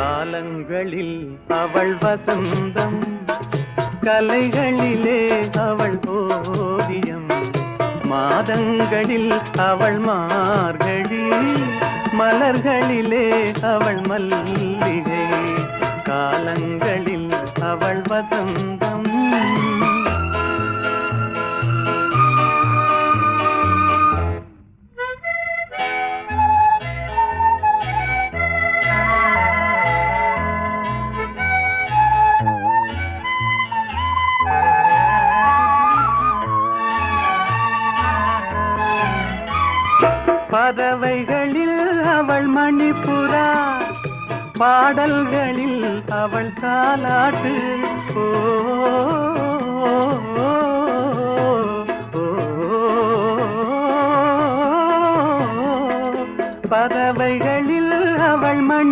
காலங்களில் அவள் வசந்தம் கலைகளிலே அவள் ஓவியம் மாதங்களில் அவள் மார்கழி மலர்களிலே அவள் மல்லிகை. காலங்களில் அவள் வசந்தம் பறவைகளில் அவள் மணிப்புறா பாடல்களில் அவள் தாலாட்டு. ஓ. பறவைகளில் அவள் மணி